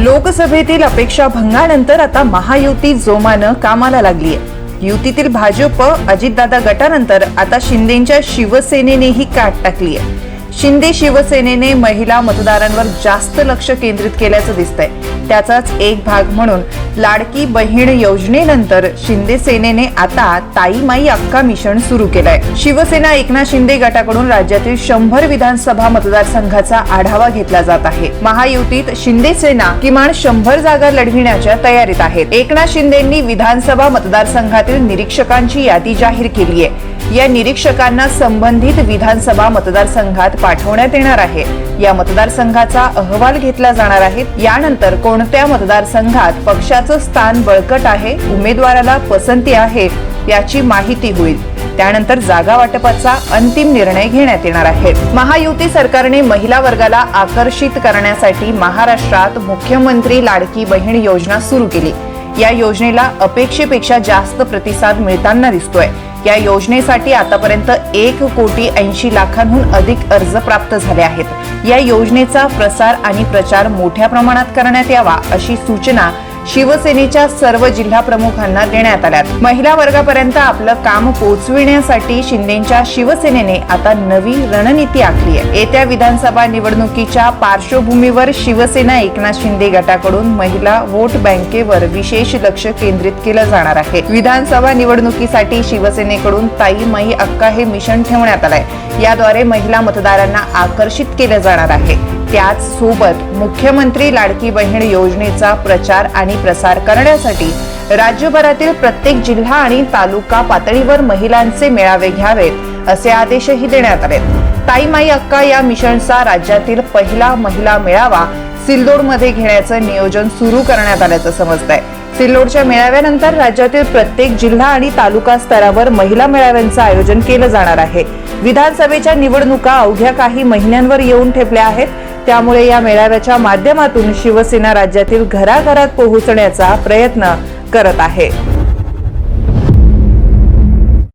लोकसभेतील अपेक्षा भंगानंतर आता महायुती जोमानं कामाला लागली आहे युतीतील भाजप अजितदादा गटानंतर आता शिंदेच्या शिवसेनेनेही काट टाकली आहे शिंदे शिवसेनेने महिला मतदारांवर जास्त लक्ष केंद्रित केल्याचं दिसतंय. त्याचाच एक भाग म्हणून लाडकी बहीण योजनेनंतर शिंदे सेनेने आता ताई माई अक्का मिशन सुरू केलंय. शिवसेना एकनाथ शिंदे गटाकडून राज्यातील शंभर विधानसभा मतदारसंघाचा आढावा घेतला जात आहे. महायुतीत शिंदे सेना किमान शंभर जागा लढविण्याच्या तयारीत आहेत. एकनाथ शिंदेंनी विधानसभा मतदारसंघातील निरीक्षकांची यादी जाहीर केली आहे या निरीक्षकांना संबंधित विधानसभा मतदारसंघात पाठवण्यात येणार आहे. या मतदारसंघाचा अहवाल घेतला जाणार आहे. यानंतर कोणत्या मतदारसंघात पक्षाचं स्थान बळकट आहे उमेदवाराला पसंती आहे याची माहिती होईल. त्यानंतर जागा वाटपाचा अंतिम निर्णय घेण्यात येणार आहे. महायुती सरकारने महिला वर्गाला आकर्षित करण्यासाठी महाराष्ट्रात मुख्यमंत्री लाडकी बहीण योजना सुरू केली. या योजनेला अपेक्षेपेक्षा जास्त प्रतिसाद मिळताना दिसतोय. या योजनेसाठी आतापर्यंत एक कोटी ऐंशी लाखांहून अधिक अर्ज प्राप्त झाले आहेत. या योजनेचा प्रसार आणि प्रचार मोठ्या प्रमाणात करण्यात यावा अशी सूचना शिवसेनेच्या सर्व जिल्हा प्रमुखांना देण्यात आल्यात. महिला वर्गापर्यंत आपलं काम पोहोचविण्यासाठी शिंदेच्या शिवसेनेने आता नवी रणनीती आखली आहे. येत्या विधानसभा निवडणुकीच्या पार्श्वभूमीवर शिवसेना एकनाथ शिंदे गटाकडून महिला वोट बँकेवर विशेष लक्ष केंद्रित केलं जाणार आहे. विधानसभा निवडणुकीसाठी शिवसेनेकडून ताई माई अक्का हे मिशन ठेवण्यात आलंय. याद्वारे महिला मतदारांना आकर्षित केलं जाणार आहे. त्याच सोबत मुख्यमंत्री लाडकी बहीण योजनेचा प्रचार आणि प्रसार करण्यासाठी राज्यभरातील प्रत्येक जिल्हा आणि तालुका पातळीवर महिलांचे मेळावे घ्यावेत असे आदेशही देण्यात आले ताई माई अक्का या मिशनचा राज्यातील पहिला महिला मेळावा सिल्लोडमध्ये घेण्याचं नियोजन सुरू करण्यात आल्याचं समजतंय. सिल्लोडच्या मेळाव्यानंतर राज्यातील प्रत्येक जिल्हा आणि तालुका स्तरावर महिला मेळाव्यांचं आयोजन केलं जाणार आहे. विधानसभेच्या निवडणुका अवघ्या काही महिन्यांवर येऊन ठेपल्या आहेत. त्यामुळे या मेळाव्याच्या माध्यमातून शिवसेना राज्यातील घराघरात पोहोचण्याचा प्रयत्न करत आहे.